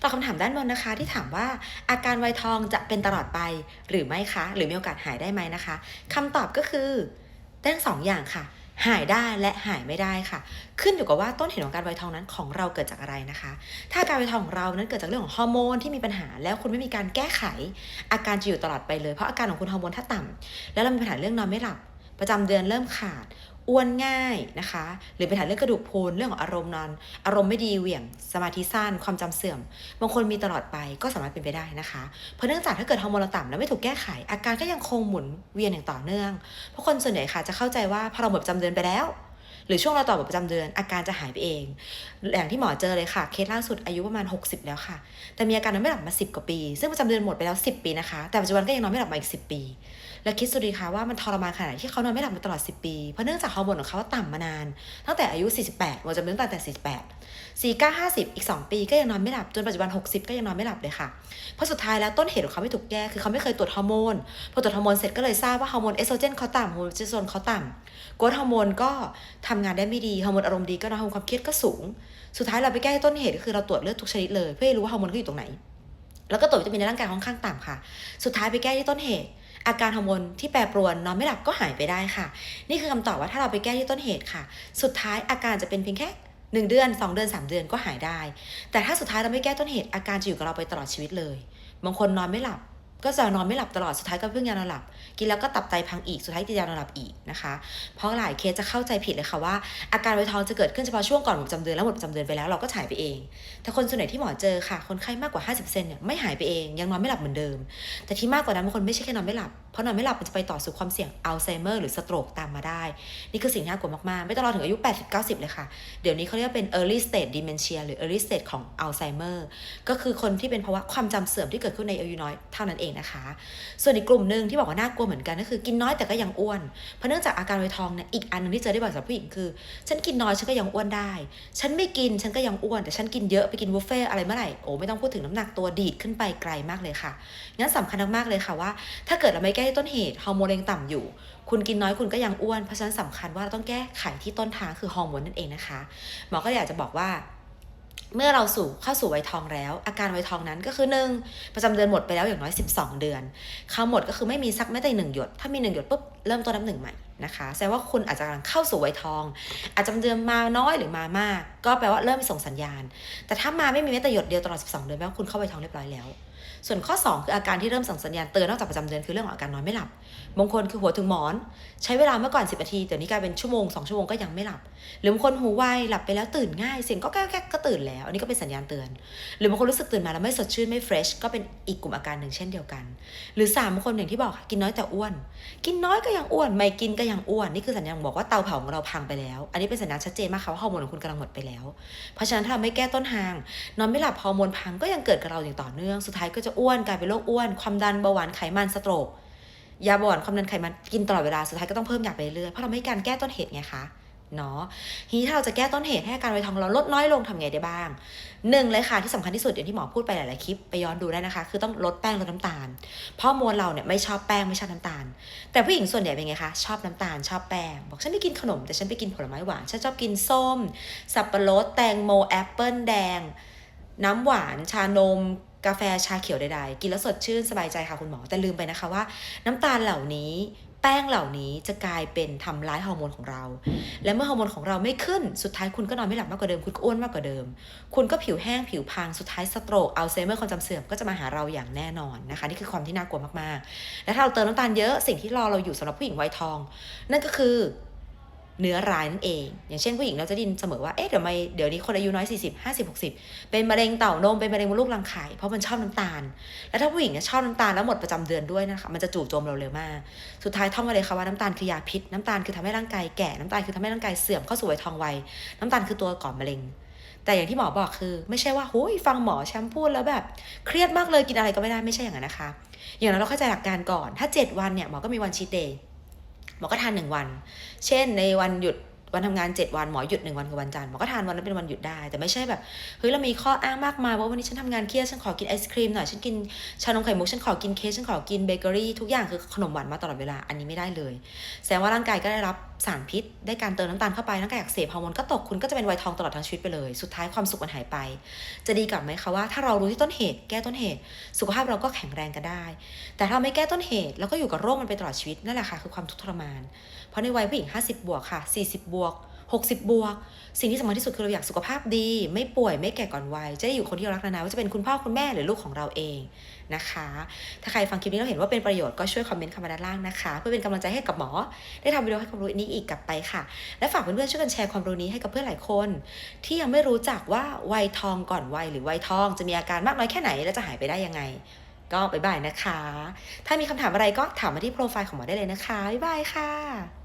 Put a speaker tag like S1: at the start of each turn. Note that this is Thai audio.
S1: ตอบคำถามด้านบนนะคะ ที่ถามว่าอาการไวทองจะเป็นตลอดไปหรือไม่คะ หรือมีโอกาสหายได้ไหมนะคะคำตอบก็คือได้ทั้งสองอย่างค่ะ หายได้และหายไม่ได้ค่ะ ขึ้นอยู่กับว่าต้นเหตุของการไวทองนั้นของเราเกิดจากอะไรนะคะ ถ้าการไวทองของเรานั้นเกิดจากเรื่องของฮอร์โมนที่มีปัญหา แล้วคุณไม่มีการแก้ไข อาการจะอยู่ตลอดไปเลยเพราะอาการของคุณฮอร์โมนถ้าต่ำแล้วเรามีปัญหาเรื่องนอนไม่หลับประจำเดือนเริ่มขาด อ้วนง่ายนะคะ หรือเป็นปัญหาเรื่องกระดูกพรุนเรื่องของอารมณ์นอน อารมณ์ไม่ดีเหวี่ยง สมาธิสั้นความจำเสื่อม บางคนมีตลอดไปก็สามารถเป็นไปได้นะคะ เพราะเนื่องจากถ้าเกิดฮอร์โมนเราต่ำแล้วไม่ถูกแก้ไข อาการก็ยังคงหมุนเวียนอย่างต่อเนื่อง เพราะคนส่วนใหญ่ค่ะจะเข้าใจว่าพอเราหมดประจำเดือนไปแล้ว หรือช่วงเราต่อหมดประจำเดือน อาการจะหายไปเอง อย่างที่หมอเจอเลยค่ะ เคสล่าสุดอายุประมาณ 60 แล้วค่ะ แต่มีอาการนอนไม่หลับมา 10 กว่าปี ซึ่งประจำเดือนหมดไปแล้ว 10 ปีนะคะ แต่ปัจจุบันก็ยังนอนไม่หลับมาอีก 10 ปี แล้วคิดสุดีคะว่ามันทรมานขนาดที่เขานอนไม่หลับมาตลอด 10 ปี เพราะเนื่องจากฮอร์โมนของเขาต่ำมานาน ตั้งแต่อายุ 48หมอจำเป็นตั้งแต่ 48 49 50 อีก 2 ปีก็ยังนอนไม่หลับ จนปัจจุบัน 60 ก็ยังนอนไม่หลับเลยค่ะ เพราะสุดท้ายแล้วต้นเหตุของเขาไม่ถูกแก้คือเขาไม่เคยตรวจฮอร์โมน พอตรวจฮอร์โมนเสร็จก็เลยทราบว่าฮอร์โมนเอสโตรเจนเขาต่ำฮอร์โมนเจสโตรนเขาต่ำกรทฮอร์โมนก็ทำงานได้ไม่ดี ฮอร์โมนอารมณ์ดีก็นอยฮอร์โมนความเครียดก็สูง สุดท้ายเราไปแก้ต้นเหตุก็คือเราตรวจเลือดทุกชนิดเลย เพื่อให้รู้ว่าฮอร์โมนเขาอยู่ตรงไหนแล้วก็ตรวจวิตามินในร่างกายค่อนข้างต่ำค่ะ สุดท้ายไปแก้ที่ต้นเหตุ อาการฮอร์โมนที่แปรปรวนนอนไม่หลับก็หายไปได้ค่ะ นี่คือคำตอบว่าถ้าเราไปแก้ที่ต้นเหตุค่ะ สุดท้ายอาการจะเป็นเพียงแค่1เดือน 2 เดือน 3 เดือนก็หายได้ แต่ถ้าสุดท้ายเราไม่แก้ต้นเหตุอาการจะอยู่กับเราไปตลอดชีวิตเลย บางคนนอนไม่หลับ ก็จะนอนไม่หลับตลอดสุดท้ายก็เพิ่งยานอนหลับ กินแล้วก็ตับไตพังอีกสุดท้ายติดยานอนหลับอีกนะคะ เพราะหลายเคสจะเข้าใจผิดเลยค่ะว่า อาการไวทองจะเกิดขึ้นเฉพาะช่วงก่อนหมดประจำเดือนแล้วหมดประจำเดือนไปแล้วเราก็หายไปเอง แต่คนส่วนใหญ่ที่หมอเจอค่ะ คนไข้มากกว่า 50%เนี่ยไม่หายไปเองยังนอนไม่หลับเหมือนเดิม แต่ที่มากกว่านั้นบางคนไม่ใช่แค่นอนไม่หลับเพราะนอนไม่หลับมันจะไปต่อสู่ความเสี่ยงอัลไซเมอร์หรือสโตรกตามมาได้ นี่คือสิ่งที่น่ากลัวมากๆไม่ต้องรอถึงอายุ 80-90 เลยค่ะเดี๋ยวนี้เขาเรียกเป็น early stage dementia หรือ early stage ของอัลไซเมอร์ก็คือคนที่เป็นภาวะความจำเสื่อมที่เกิดขึ้นในอายุน้อยเท่านั้นเองนะคะ ส่วนอีกกลุ่มหนึ่งที่บอกว่าน่ากลัวเหมือนกันก็คือกินน้อยแต่ก็ยังอ้วน เพราะเนื่องจากอาการไวทองเนี่ยอีกอันหนึงที่เจอได้บ่อยสำหรับผู้หญิงคือ ฉันกินน้อยฉันก็ยังอ้วนได้ ฉันไม่กินฉันก็ยังอ้วน แต่ฉันกินเยอะไปกินบุฟเฟ่อะไรเมื่อไหร่โอ้ไม่ต้องพูดถึงน้ำหนักตัวดีดขึ้นไปไกลมากเลยค่ะงั้นสำคัญมากๆเลยค่ะว่า ถ้าเกิดเราไม่แก้ที่ต้นเหตุฮอร์โมนยังต่ำอยู่ คุณกินน้อยคุณก็ยังอ้วนเพราะฉะนั้นสำคัญว่าเราต้องแก้ไขที่ต้นทางคือฮอร์โมนนั่นเองนะคะหมอก็อยากจะบอกว่า เมื่อเราสู่เข้าสู่วัยทองแล้ว อาการวัยทองนั้นก็คือหนึ่งประจำเดือนหมดไปแล้วอย่างน้อย 12 เดือนเขาหมดก็คือไม่มีสักแม้แต่หนึ่งหยด ถ้ามีหนึ่งหยดปุ๊บเริ่มต้นนับหนึ่งใหม่นะคะแสดงว่าคุณอาจจะกำลังเข้าสู่วัยทอง อาจจะประจำเดือนมาน้อยหรือมามาก ก็แปลว่าเริ่มมีส่งสัญญาณ แต่ถ้ามาไม่มีแม้แต่หยดเดียวตลอด 12 เดือนแปลว่าคุณเข้าวัยทองเรียบร้อยแล้ว ส่วนข้อ 2 คืออาการที่เริ่มส่งสัญญาณเตือนนอกจากประจำเดือนคือเรื่องของอาการนอนไม่หลับบางคนคือหัวถึงหมอน ใช้เวลาเมื่อก่อน 10นาทีเดี๋ยวนี้กลายเป็นชั่วโมง2ชั่วโมงก็ยังไม่หลับ หรือบางคนหูไวหลับไปแล้วตื่นง่ายเสียงก็แก้แก้ก็ตื่นแล้ว อันนี้ก็เป็นสัญญาณเตือน หรือบางคนรู้สึกตื่นมาแล้วไม่สดชื่นไม่เฟรชก็เป็นอีกกลุ่มอาการหนึ่งเช่นเดียวกัน หรือสามบางคนอย่างที่บอกกินน้อยแต่อ้วน กินน้อยก็ยังอ้วน ไม่กินก็ยังอ้วนนี่คือสัญญาณบอกว่าเตาเผาของเราพังไปแล้ว อันนี้เป็นสัญญาณชัดเจนมากค่ะว่าฮอร์โมนของคุณกำลังหมดไปแล้ว เพราะฉะนั้นถ้าเราไม่แก้ต้นทางนอนไม่หลับฮอร์โมนพังก็ยังเกิดกับเราอย่างต่อเนื่องสุดท้ายก็จะอ้วนกลายเป็นโรคอ้วน ความดันเบาหวานไขมันสโตรกยาเบาหวานความดันไขมันกินตลอดเวลาสุดท้ายก็ต้องเพิ่มยาไปเรื่อยเพราะเราไม่การแก้ต้นเหตุไงคะเนาะทีนี้ถ้าเราจะแก้ต้นเหตุให้อาการไวทองเราลดน้อยลงทำไงได้บ้างหนึ่งเลยค่ะที่สำคัญที่สุดอย่างที่หมอพูดไปหลาย ๆ คลิปไปย้อนดูได้นะคะ คือต้องลดแป้งลดน้ำตาล เพราะมวลเราเนี่ยไม่ชอบแป้งไม่ชอบน้ำตาล แต่ผู้หญิงส่วนใหญ่เป็นไงคะชอบน้ำตาลชอบแป้งบอกฉันไม่กินขนมแต่ฉันไปกินผลไม้หวานฉันชอบกินส้ม สับปะรดแตงโมแอปเปิลแดง น้ำหวานชานม กาแฟชาเขียวใดๆ กินแล้วสดชื่นสบายใจค่ะคุณหมอ แต่ลืมไปนะคะว่า น้ำตาลเหล่านี้แป้งเหล่านี้จะกลายเป็นทำร้ายฮอร์โมนของเรา และเมื่อฮอร์โมนของเราไม่ขึ้น สุดท้ายคุณก็นอนไม่หลับมากกว่าเดิม คุณก็อ้วนมากกว่าเดิม คุณก็ผิวแห้งผิวพัง สุดท้ายสโตรก อัลไซเมอร์ ความจำเสื่อมก็จะมาหาเราอย่างแน่นอนนะคะ นี่คือความที่น่ากลัวมากๆ และถ้าเราเติมน้ำตาลเยอะ สิ่งที่รอเราอยู่สำหรับผู้หญิงวัยทอง นั่นก็คือ เนื้อร้ายนั่นเอง อย่างเช่นผู้หญิงเราจะดินเสมอว่าเอ๊ะเดี๋ยวไม่เดี๋ยวนี้คนอายุน้อย 40 50 60 เป็นมะเร็งเต่านมเป็นมะเร็งมดลูกรังไข่เพราะมันชอบน้ำตาล แล้วถ้าผู้หญิงชอบน้ำตาลแล้วหมดประจำเดือนด้วยนะคะมันจะจู่โจมเราเร็วมาก สุดท้ายท่องมาเลยค่ะว่าน้ำตาลคือยาพิษน้ำตาลคือทำให้ร่างกายแก่น้ำตาลคือทำให้ร่างกายเสื่อมเข้าสู่วัยทองวัยน้ำตาลคือตัวก่อมะเร็งแต่อย่างที่หมอบอกคือ ไม่ใช่ว่าหุยฟังหมอแชมพูดแล้วแบบ เครียดมากเลยกินอะไรก็ไม่ได้ไม่ใช่อย่างนั้นนะคะ อย่างนั้นเราเข้าใจหลักการก่อนถ้า 7 วันเนี่ยหมอก็มีวันชีตเดย์ หมอก็ทานหนึ่งวัน เช่นในวันหยุด วันทำงาน 7 วันหมอหยุด1วันคือวันจันทร์หมอก็ทานวันนั้นเป็นวันหยุดได้ แต่ไม่ใช่แบบเฮ้ยเรามีข้ออ้างมากมายว่าวันนี้ฉันทำงานเครียดฉันขอกินไอศครีมหน่อยฉันกินชานมไข่มุกฉันขอกินเค้กฉันขอกินเบเกอรี่ทุกอย่างคือขนมหวานมาตลอดเวลาอันนี้ไม่ได้เลย แสดงว่าร่างกายก็ได้รับสารพิษ ได้การเติมน้ำตาลเข้าไปร่างกายอักเสบฮอร์โมนก็ตกคุณก็จะเป็นวัยทองตลอดทั้งชีวิตไปเลย สุดท้ายความสุขมันหายไป จะดีกับไหมคะว่าถ้าเรารู้ที่ต้นเหตุ แก้ต้นเหตุ สุขภาพเราก็แข็งแรงกันได้ แต่ถ้าเราไม่แก้ต้นเหตุแล้วก็อยู่กับโรคมันไปตลอดชีวิตนั่นแหละค่ะคือความทุกข์ทรมาน เพราะในวัยผู้หญิง 50 บวกค่ะ 40 บวกก 60 บวก สิ่งที่สำคัญที่สุดคือเราอยากสุขภาพดี ไม่ป่วยไม่แก่ก่อนวัย จะได้อยู่คนที่เรารักนานๆว่าจะเป็นคุณพ่อคุณแม่หรือลูกของเราเองนะคะ ถ้าใครฟังคลิปนี้แล้วเห็นว่าเป็นประโยชน์ก็ช่วยคอมเมนต์คำมาด้านล่างนะคะ เพื่อเป็นกำลังใจให้กับหมอ ได้ทำวิดีโอให้ความรู้นี้อีกกลับไปค่ะ และฝากเพื่อนๆช่วยกันแชร์ความรู้นี้ให้กับเพื่อนหลายคน ที่ยังไม่รู้จักว่าวัยทองก่อนวัยหรือวัยทองจะมีอาการมากน้อยแค่ไหนและจะหายไปได้ยังไงก็บ๊ายบายนะคะ ถ้ามีคำถามอะไรก็ถามมาที่โปรไฟล์ของหมอได้เลยนะคะ บ๊ายบายค่ะ